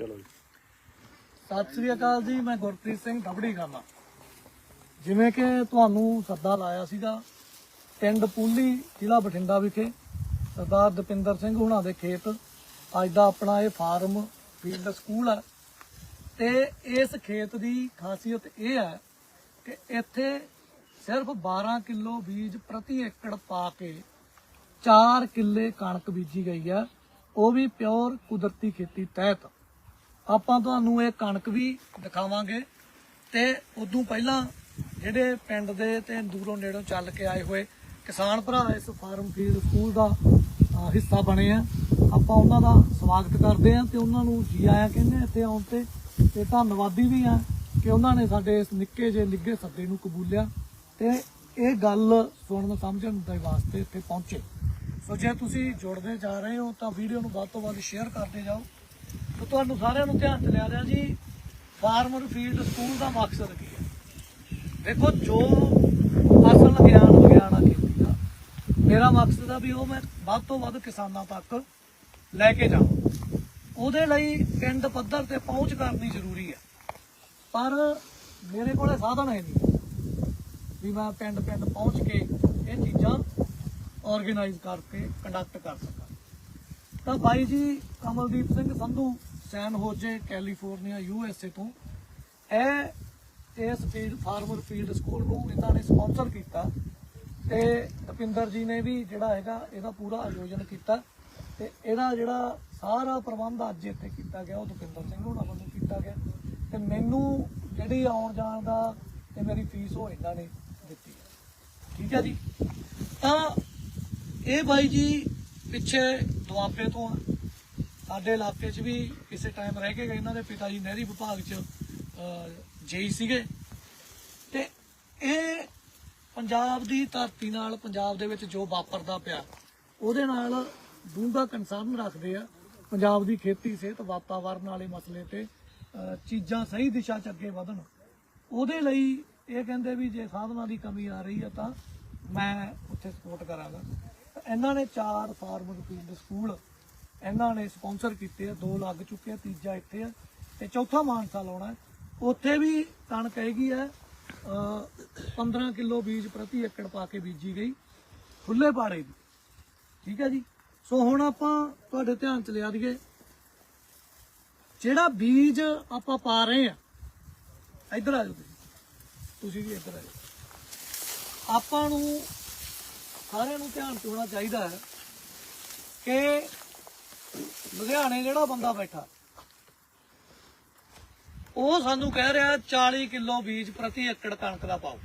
ਚਲੋ ਜੀ। ਸਤਿ ਸ੍ਰੀ ਅਕਾਲ ਜੀ, ਮੈਂ ਗੁਰਪ੍ਰੀਤ ਸਿੰਘ ਦਬੜੀ ਖਾਨਾ ਜਿਵੇਂ ਕਿ ਤੁਹਾਨੂੰ ਸੱਦਾ ਲਾਇਆ ਸੀਗਾ, ਪਿੰਡ ਪੂਲੀ, ਜ਼ਿਲ੍ਹਾ ਬਠਿੰਡਾ ਵਿਖੇ, ਸਰਦਾਰ ਦਪਿੰਦਰ ਸਿੰਘ ਹੁਣਾਂ ਦੇ ਖੇਤ। ਅੱਜ ਦਾ ਆਪਣਾ ਇਹ ਫਾਰਮ ਫੀਲਡ ਸਕੂਲ ਹੈ। ਤੇ ਇਸ ਖੇਤ ਦੀ ਖਾਸੀਅਤ ਇਹ ਹੈ ਕਿ ਇੱਥੇ ਸਿਰਫ 12 ਕਿਲੋ ਬੀਜ ਪ੍ਰਤੀ ਏਕੜ ਪਾ ਕੇ 4 ਕਿੱਲੇ ਕਣਕ ਬੀਜੀ ਗਈ ਹੈ। ਉਹ ਵੀ ਪਿਓਰ ਕੁਦਰਤੀ ਖੇਤੀ ਤਹਿਤ। ਆਪਾਂ ਤੁਹਾਨੂੰ ਇਹ ਕਣਕ ਵੀ ਦਿਖਾਵਾਂਗੇ ਤੇ ਉਦੋਂ ਪਹਿਲਾਂ ਜਿਹੜੇ ਪਿੰਡ ਦੇ ਤੇ ਦੂਰੋਂ ਨੇੜੋਂ ਚੱਲ ਕੇ ਆਏ ਹੋਏ ਕਿਸਾਨ ਭਰਾ ਇਸ ਫਾਰਮ ਫੀਲਡ ਸਕੂਲ ਦਾ ਹਿੱਸਾ ਬਣੇ ਆ। ਆਪਾਂ ਉਹਨਾਂ ਦਾ ਸਵਾਗਤ ਕਰਦੇ ਆ ਤੇ ਉਹਨਾਂ ਨੂੰ ਜੀ ਆਇਆਂ ਕਹਿੰਦੇ ਇੱਥੇ ਆਉਣ ਤੇ ਤੇ ਧੰਨਵਾਦੀ ਵੀ ਆ ਕਿ ਉਹਨਾਂ ਨੇ ਸਾਡੇ ਇਸ ਨਿੱਕੇ ਜਿਹੇ ਨਿੱਗੇ ਸੱਦੇ ਨੂੰ ਕਬੂਲਿਆ ਤੇ ਇਹ ਗੱਲ ਸੁਣਨ ਸਮਝਣ ਦੇ ਵਾਸਤੇ ਇੱਥੇ ਪਹੁੰਚੇ। ਸੋ ਜੇ ਤੁਸੀਂ ਜੁੜਦੇ ਜਾ ਰਹੇ ਹੋ ਤਾਂ ਵੀਡੀਓ ਨੂੰ ਵੱਧ ਤੋਂ ਵੱਧ ਸ਼ੇਅਰ ਕਰਦੇ ਜਾਓ। ਤੇ ਤੁਹਾਨੂੰ ਸਾਰਿਆਂ ਨੂੰ ਧਿਆਨ ਚ ਲਿਆ ਰਿਹਾ ਜੀ ਫਾਰਮਰ ਫੀਲਡ ਸਕੂਲ ਦਾ ਮਕਸਦ ਕੀ ਹੈ? ਦੇਖੋ, ਜੋ ਅਸਲ ਗਿਆਨ ਵਿਗਿਆਨ ਆ ਖੇਤੀ ਦਾ, ਮੇਰਾ ਮਕਸਦ ਆ ਵੀ ਉਹ ਮੈਂ ਵੱਧ ਤੋਂ ਵੱਧ ਕਿਸਾਨਾਂ ਤੱਕ ਲੈ ਕੇ ਜਾਵਾਂ। ਉਹਦੇ ਲਈ ਪਿੰਡ ਪੱਧਰ ਤੇ ਪਹੁੰਚ ਕਰਨੀ ਜ਼ਰੂਰੀ ਹੈ। ਪਰ ਮੇਰੇ ਕੋਲੇ ਸਾਧਨ ਹੈ ਨਹੀਂ ਵੀ ਮੈਂ ਪਿੰਡ ਪਿੰਡ ਪਹੁੰਚ ਕੇ ਇਹ ਚੀਜ਼ਾਂ ਆਰਗੇਨਾਈਜ਼ ਕਰਕੇ ਕੰਡਕਟ ਕਰ ਸਕਾਂ। ਤਾਂ ਬਾਈ ਜੀ, ਕਮਲਦੀਪ ਸਿੰਘ ਸੰਧੂ ਸੈਨ ਹੋਜੇ, ਕੈਲੀਫੋਰਨੀਆ, ਯੂ ਐਸ ਏ ਤੋਂ। ਇਹ, ਇਸ ਫੀਲਡ, ਫਾਰਮਰ ਫੀਲਡ ਸਕੂਲ ਨੂੰ ਇਹਨਾਂ ਨੇ ਸਪਾਂਸਰ ਕੀਤਾ ਤੇ ਦਪਿੰਦਰ ਜੀ ਨੇ ਵੀ ਜਿਹੜਾ ਹੈਗਾ, ਇਹਦਾ ਪੂਰਾ ਆਯੋਜਨ ਕੀਤਾ ਤੇ ਇਹਦਾ ਜਿਹੜਾ ਸਾਰਾ ਪ੍ਰਬੰਧ ਅੱਜ ਇੱਥੇ ਕੀਤਾ ਗਿਆ, ਉਹ ਦਪਿੰਦਰ ਸਿੰਘ ਹੋਣਾ ਵੱਲੋਂ ਕੀਤਾ ਗਿਆ ਤੇ ਮੈਨੂੰ ਜਿਹੜੀ ਆਉਣ ਜਾਣ ਦਾ ਤੇ ਮੇਰੀ ਫੀਸ ਉਹ ਇਹਨਾਂ ਨੇ ਦਿੱਤੀ। ਠੀਕ ਹੈ ਜੀ? ਤਾਂ ਇਹ ਬਾਈ ਜੀ ਪਿੱਛੇ ਦੁਆਬੇ ਤੋਂ ਆ। ਸਾਡੇ ਇਲਾਕੇ 'ਚ ਵੀ ਕਿਸੇ ਟਾਈਮ ਰਹਿ ਕੇ ਗਏ ਇਹਨਾਂ ਦੇ ਪਿਤਾ ਜੀ ਨਹਿਰੀ ਵਿਭਾਗ 'ਚ ਜੇਈ ਸੀਗੇ। ਤੇ ਇਹ ਪੰਜਾਬ ਦੀ ਧਰਤੀ ਨਾਲ, ਪੰਜਾਬ ਦੇ ਵਿੱਚ ਜੋ ਵਾਪਰਦਾ ਪਿਆ, ਉਹਦੇ ਨਾਲ ਡੂੰਘਾ ਕੰਸਰਨ ਰੱਖਦੇ ਆ। ਪੰਜਾਬ ਦੀ ਖੇਤੀ, ਸਿਹਤ, ਵਾਤਾਵਰਨ ਵਾਲੇ ਮਸਲੇ ਤੇ ਚੀਜ਼ਾਂ ਸਹੀ ਦਿਸ਼ਾ 'ਚ ਅੱਗੇ ਵਧਣ। ਉਹਦੇ ਲਈ ਇਹ ਕਹਿੰਦੇ ਵੀ ਜੇ ਸਾਧਨਾਂ ਦੀ ਕਮੀ ਆ ਰਹੀ ਹੈ ਤਾਂ ਮੈਂ ਉੱਥੇ ਸਪੋਰਟ ਕਰਾਂਗਾ। ਇਹਨਾਂ ਨੇ ਚਾਰ ਫਾਰਮਰ ਫੀਲਡ ਸਕੂਲ ਇਹਨਾਂ ਨੇ ਸਪਾਂਸਰ ਕੀਤੇ ਆ ਦੋ ਲੱਗ ਚੁੱਕੇ ਆ ਤੀਜਾ ਇੱਥੇ ਆ ਤੇ ਚੌਥਾ ਮਾਨਸਾ ਲਾਉਣਾ ਉੱਥੇ ਵੀ ਕਣਕ ਹੈਗੀ ਹੈ ਅਹ, 15 ਕਿਲੋ ਬੀਜ ਪ੍ਰਤੀ ਏਕੜ ਪਾ ਕੇ ਬੀਜੀ ਗਈ ਖੁੱਲੇ ਪਾੜੇ ਦੀ। ਠੀਕ ਹੈ ਜੀ? ਸੋ ਹੁਣ ਆਪਾਂ ਤੁਹਾਡੇ ਧਿਆਨ ਚ ਲਿਆ ਦਈਏ ਜਿਹੜਾ ਬੀਜ ਆਪਾਂ ਪਾ ਰਹੇ ਆ ਇੱਧਰ ਆ ਜਾਓ ਤੁਸੀਂ। ਤੁਸੀਂ ਵੀ ਇੱਧਰ ਆ ਜਾਓ। ਆਪਾਂ ਨੂੰ ਸਾਰਿਆਂ ਨੂੰ ਧਿਆਨ ਚ ਹੋਣਾ ਚਾਹੀਦਾ ਹੈ ਕਿ ਲੁਧਿਆਣੇ ਜਿਹੜਾ ਬੰਦਾ ਬੈਠਾ। ਉਹ ਸਾਨੂੰ ਕਹਿ ਰਿਹਾ 40 ਕਿਲੋ ਬੀਜ ਪ੍ਰਤੀ ਏਕੜ ਕਣਕ ਦਾ ਪਾਓ।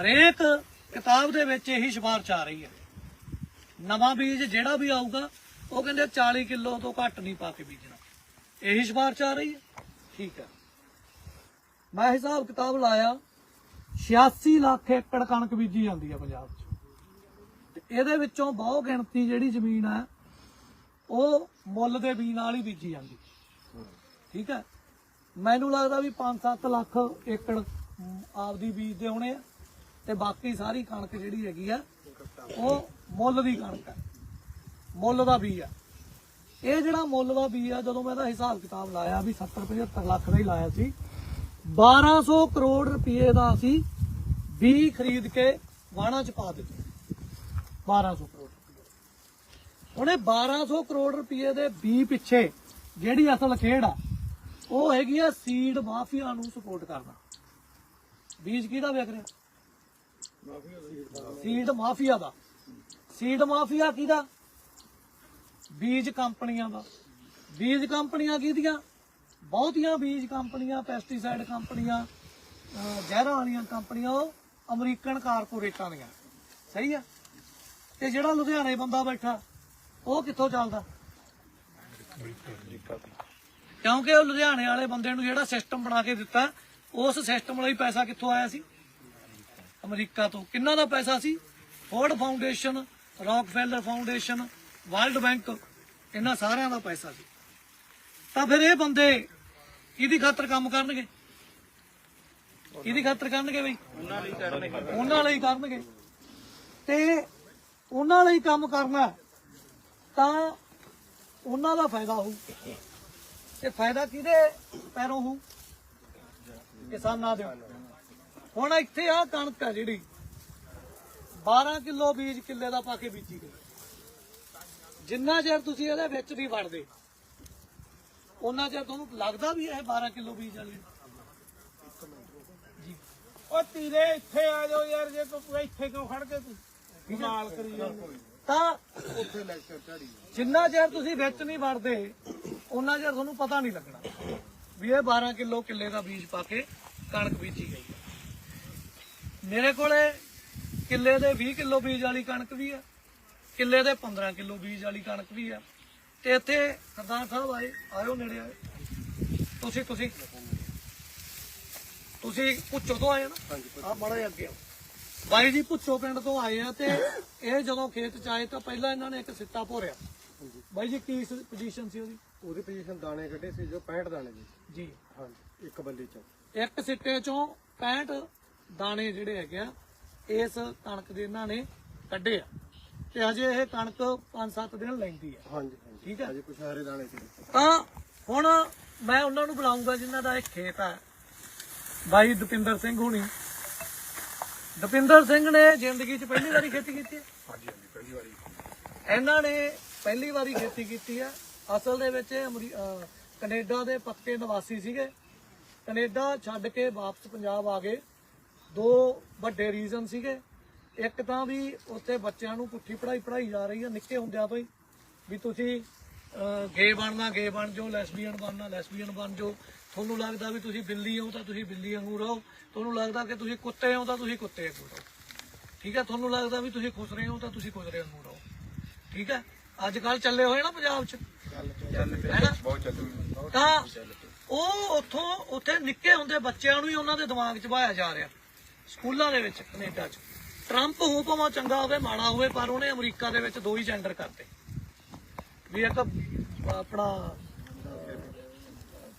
ਹਰੇਕ ਕਿਤਾਬ ਦੇ ਵਿੱਚ ਇਹੀ ਸਿਫਾਰਿਸ਼ ਆ ਰਹੀ ਹੈ। ਨਵਾਂ ਬੀਜ ਜਿਹੜਾ ਵੀ ਆਊਗਾ, ਉਹ ਕਹਿੰਦੇ 40 ਕਿਲੋ ਤੋਂ ਘੱਟ ਨਹੀਂ ਪਾ ਕੇ ਬੀਜਣਾ। ਇਹੀ ਸਿਫਾਰਿਸ਼ ਆ ਰਹੀ ਹੈ। ਠੀਕ ਹੈ। ਮੈਂ ਹਿਸਾਬ ਕਿਤਾਬ ਲਾਇਆ 86 ਲੱਖ ਏਕੜ ਕਣਕ ਬੀਜੀ ਜਾਂਦੀ ਹੈ ਪੰਜਾਬ 'ਚ। ਇਹਦੇ ਵਿੱਚੋਂ ਬਹੁ ਗਿਣਤੀ ਜਿਹੜੀ ਜ਼ਮੀਨ ਹੈ ਉਹ ਮੁੱਲ ਦੇ ਬੀਜ ਨਾਲ ਹੀ ਬੀਜੀ ਜਾਂਦੀ। ਠੀਕ ਹੈ? ਮੈਨੂੰ ਲੱਗਦਾ ਵੀ 5-7 ਲੱਖ ਏਕੜ ਅਮ, ਆਪਦੀ ਬੀਜਦੇ ਹੋਣੇ ਆ ਤੇ ਬਾਕੀ ਸਾਰੀ ਕਣਕ ਜਿਹੜੀ ਹੈਗੀ ਆ ਉਹ ਮੁੱਲ ਦੀ ਕਣਕ ਹੈ ਮੁੱਲ ਦਾ ਬੀਜ ਆ। ਇਹ ਜਿਹੜਾ ਮੁੱਲ ਦਾ ਬੀਜ ਆ ਜਦੋਂ ਮੈਂ ਇਹਦਾ ਹਿਸਾਬ ਕਿਤਾਬ ਲਾਇਆ ਵੀ 70-75 ਲੱਖ ਦਾ ਹੀ ਲਾਇਆ ਸੀ 1200 ਕਰੋੜ ਰੁਪਏ ਦਾ ਅਸੀਂ ਬੀਜ ਖਰੀਦ ਕੇ ਵਾਣਾ ਚ ਪਾ ਦਿੱਤੇ। 1200 ਕਰੋੜ। ਉਹਨੇ 1200 ਕਰੋੜ ਰੁਪਏ ਦੇ ਬੀ ਪਿੱਛੇ ਜਿਹੜੀ ਅਸਲ ਖੇਡ ਆ, ਉਹ ਹੈਗੀ ਆ ਸੀਡ ਮਾਫੀਆ ਨੂੰ ਸਪੋਰਟ ਕਰਨਾ। ਬੀਜ ਕਿਹਦਾ ਵਿਕ ਰਿਹਾ? ਸੀਡ ਮਾਫੀਆ ਦਾ। ਸੀਡ ਮਾਫੀਆ ਕਿਹਦਾ? ਬੀਜ ਕੰਪਨੀਆਂ ਦਾ। ਬੀਜ ਕੰਪਨੀਆਂ ਕਿਹਦੀਆਂ? ਬਹੁਤੀਆਂ ਬੀਜ ਕੰਪਨੀਆਂ ਪੈਸਟੀਸਾਈਡ ਕੰਪਨੀਆਂ ਜ਼ਹਿਰਾਂ ਵਾਲੀਆਂ ਕੰਪਨੀਆਂ, ਉਹ ਅਮਰੀਕਨ ਕਾਰਪੋਰੇਟਾਂ ਦੀਆਂ। ਸਹੀ ਆ? ਤੇ ਜਿਹੜਾ ਲੁਧਿਆਣੇ ਬੰਦਾ ਬੈਠਾ ਉਹ ਕਿੱਥੋਂ ਚੱਲਦਾ? ਕਿਉਂਕਿ ਉਹ ਲੁਧਿਆਣੇ ਵਾਲੇ ਬੰਦੇ ਨੂੰ ਜਿਹੜਾ ਸਿਸਟਮ ਬਣਾ ਕੇ ਦਿੱਤਾ, ਉਸ ਸਿਸਟਮ ਲਈ ਪੈਸਾ ਕਿੱਥੋਂ ਆਇਆ ਸੀ? ਅਮਰੀਕਾ ਤੋਂ। ਕਿੰਨਾ ਦਾ ਪੈਸਾ ਸੀ? Ford foundation Rockefeller foundation world bank ਇਹਨਾਂ ਸਾਰਿਆਂ ਦਾ ਪੈਸਾ ਸੀ। ਤਾਂ ਫਿਰ ਇਹ ਬੰਦੇ ਕਿਹਦੀ ਖਾਤਰ ਕੰਮ ਕਰਨਗੇ? ਕਿਹਦੀ ਖਾਤਰ ਕਰਨਗੇ ਬਈ? ਉਹਨਾਂ ਲਈ ਕਰਨਗੇ ਉਹਨਾਂ ਲਈ ਕਰਨਗੇ। ਤੇ ਉਹਨਾਂ ਲਈ ਕੰਮ ਕਰਨਾ ਤਾਂ ਉਹਨਾਂ ਦਾ ਫਾਇਦਾ ਹੋਊ। ਤੇ ਫਾਇਦਾ ਕਿਹਦੇ ਪੈਰੋਂ ਹੋ ਕਿਸਾਨਾਂ ਦੇ। ਹੁਣ ਇੱਥੇ ਆ ਕਣਕ ਆ ਜਿਹੜੀ 12 ਕਿਲੋ ਬੀਜ ਕਿੱਲੇ ਦਾ ਪਾ ਕੇ ਬੀਜੀ ਗਈ। ਜਿੰਨਾ ਚਿਰ ਤੁਸੀਂ ਇਹਦੇ ਵਿੱਚ ਨਹੀਂ ਵੜਦੇ ਉਹਨਾਂ ਚਿਰ ਤੁਹਾਨੂੰ ਲੱਗਦਾ ਵੀ ਇਹ 12 ਕਿਲੋ ਬੀਜ ਵਾਲੀ ਉਹ ਤੀਰੇ ਇੱਥੇ ਆ ਜਾਓ ਯਾਰ, ਜੇ ਤੂੰ ਇੱਥੇ ਕਿਉਂ ਖੜ ਕੇ ਤੂੰ ਕਮਾਲ ਕਰੀ ਜਾਂਦਾ ਤਾਂ ਉੱਥੇ ਲੈਕਚਰ ਚੜੀ ਜਿੰਨਾ ਚਿਰ ਤੁਸੀਂ ਵਿੱਚ ਨਹੀਂ ਵੜਦੇ ਉਹਨਾਂ ਚਿਰ ਤੁਹਾਨੂੰ ਪਤਾ ਨਹੀਂ ਲੱਗਣਾ ਵੀ ਇਹ 12 ਕਿਲੋ ਕਿੱਲੇ ਦਾ ਬੀਜ ਪਾ ਕੇ ਕਣਕ ਬੀਜੀ ਗਈ ਹੈ। ਮੇਰੇ ਕੋਲੇ ਕਿੱਲੇ ਦੇ 20 ਕਿਲੋ ਬੀਜ ਵਾਲੀ ਕਣਕ ਵੀ ਆ ਕਿੱਲੇ ਦੇ 15 ਕਿਲੋ ਬੀਜ ਵਾਲੀ ਕਣਕ ਵੀ ਆ ਤੇ ਇੱਥੇ ਸਰਦਾਰ ਸਾਹਿਬ ਆਏ ਆਇਓ ਨੇੜੇ ਆਏ ਤੁਸੀਂ ਤੁਸੀਂ ਤੁਸੀਂ ਪੁੱਛੋ ਤੋਂ ਆਏ ਨਾ? ਆ ਬੜਾ ਅੱਗੇ ਆਓ। ਬਾਈ ਜੀ ਪੁੱਛੋ ਪਿੰਡ ਤੋਂ ਆਏ ਆ ਤੇ ਇਹ ਜਦੋਂ ਖੇਤ ਚ ਆਏ ਤਾਂ ਪਹਿਲਾਂ ਇਹਨਾਂ ਨੇ ਇੱਕ ਸਿੱਟਾ ਭੋਰਿਆ। ਬਾਈ ਜੀ ਕੀ ਪੋਜੀਸ਼ਨ ਸੀ ਉਹਦੀ? ਉਹਦੀ ਪੋਜੀਸ਼ਨ ਦਾਣੇ ਕੱਢੇ ਸੀ ਜੋ 65 ਦਾਣੇ ਜੀ ਜੀ। ਹਾਂਜੀ ਇੱਕ ਬੱਲੀ ਚ। ਇੱਕ ਸਿੱਟੇ ਚੋਂ 65 ਦਾਣੇ ਜਿਹੜੇ ਹੈਗੇ ਆ ਇਸ ਕਣਕ ਦੇ ਇਹਨਾਂ ਨੇ ਕੱਢੇ ਆ। ਤੇ ਅਜੇ ਇਹ ਕਣਕ 5-7 ਦਿਨ ਲੈਂਦੀ ਆ। ਹਾਂਜੀ ਠੀਕ ਹੈ ਅਜੇ ਕੁਛ ਹਰੇ ਦਾਣੇ ਸੀ। ਤਾਂ ਹੁਣ ਮੈਂ ਉਹਨਾਂ ਨੂੰ ਬੁਲਾਉਂਗਾ ਜਿਨ੍ਹਾਂ ਦਾ ਇਹ ਖੇਤ ਆ। ਬਾਈ ਦਪਿੰਦਰ ਸਿੰਘ ਹੁਣੀ। ਦਪਿੰਦਰ ਸਿੰਘ ਨੇ ਜ਼ਿੰਦਗੀ 'ਚ ਪਹਿਲੀ ਵਾਰੀ ਖੇਤੀ ਕੀਤੀ ਹੈ? ਹਾਂਜੀ ਹਾਂਜੀ ਪਹਿਲੀ ਵਾਰੀ। ਇਹਨਾਂ ਨੇ ਪਹਿਲੀ ਵਾਰੀ ਖੇਤੀ ਕੀਤੀ ਆ ਅਸਲ ਦੇ ਵਿੱਚ ਅਮਰੀ- ਅਹ ਕੈਨੇਡਾ ਦੇ ਪੱਕੇ ਨਿਵਾਸੀ ਸੀਗੇ। ਕੈਨੇਡਾ ਛੱਡ ਕੇ ਵਾਪਸ ਪੰਜਾਬ ਆ ਗਏ। ਦੋ ਵੱਡੇ ਰੀਜ਼ਨ ਸੀਗੇ। ਇੱਕ ਤਾਂ ਵੀ ਉੱਥੇ ਬੱਚਿਆਂ ਨੂੰ ਪੁੱਠੀ ਪੜ੍ਹਾਈ ਪੜ੍ਹਾਈ ਜਾ ਰਹੀ ਹੈ ਨਿੱਕੇ ਹੁੰਦਿਆਂ ਤੋਂ ਹੀ। ਵੀ ਤੁਸੀਂ ਗੇ ਬਣਨਾ ਗੇ ਬਣ ਜਾਓ ਲੈਸਬੀਅਨ ਬਣਨਾ ਲੈਸਬੀਅਨ ਬਣ ਜਾਓ। ਤੁਹਾਨੂੰ ਲੱਗਦਾ ਵੀ ਤੁਸੀਂ ਬਿੱਲੀ ਹੋ ਤਾਂ ਤੁਸੀਂ ਬਿੱਲੀ ਵਾਂਗੂ ਰਹੋ। ਤੁਹਾਨੂੰ ਲੱਗਦਾ ਕਿ ਤੁਸੀਂ ਕੁੱਤੇ ਹੋ ਤਾਂ ਤੁਸੀਂ ਕੁੱਤੇ ਵਾਂਗੂ ਰਹੋ। ਠੀਕ ਹੈ? ਤੁਹਾਨੂੰ ਲੱਗਦਾ ਵੀ ਤੁਸੀਂ ਖੁਸ਼ ਰਹੇ ਹੋ ਤਾਂ ਤੁਸੀਂ ਖੁਸ਼ ਰਹੇ ਵਾਂਗੂ ਰਹੋ। ਠੀਕ ਹੈ? ਅੱਜ ਕੱਲ ਚੱਲੇ ਹੋਏ ਨਾ ਪੰਜਾਬ 'ਚ? ਤਾਂ ਉਹ ਉੱਥੋਂ ਉੱਥੇ ਨਿੱਕੇ ਹੁੰਦੇ ਬੱਚਿਆਂ ਨੂੰ ਹੀ ਉਹਨਾਂ ਦੇ ਦਿਮਾਗ 'ਚ ਬਾਇਆ ਜਾ ਰਿਹਾ। ਸਕੂਲਾਂ ਦੇ ਵਿੱਚ ਕੈਨੇਡਾ 'ਚ। ਟਰੰਪ ਹੋ ਭਾਵੇਂ ਚੰਗਾ ਹੋਵੇ ਮਾੜਾ ਹੋਵੇ ਪਰ ਉਹਨੇ ਅਮਰੀਕਾ ਦੇ ਵਿੱਚ ਦੋ ਹੀ ਜੈਂਡਰ ਕਰਤੇ ਵੀ ਇੱਕ ਆਪਣਾ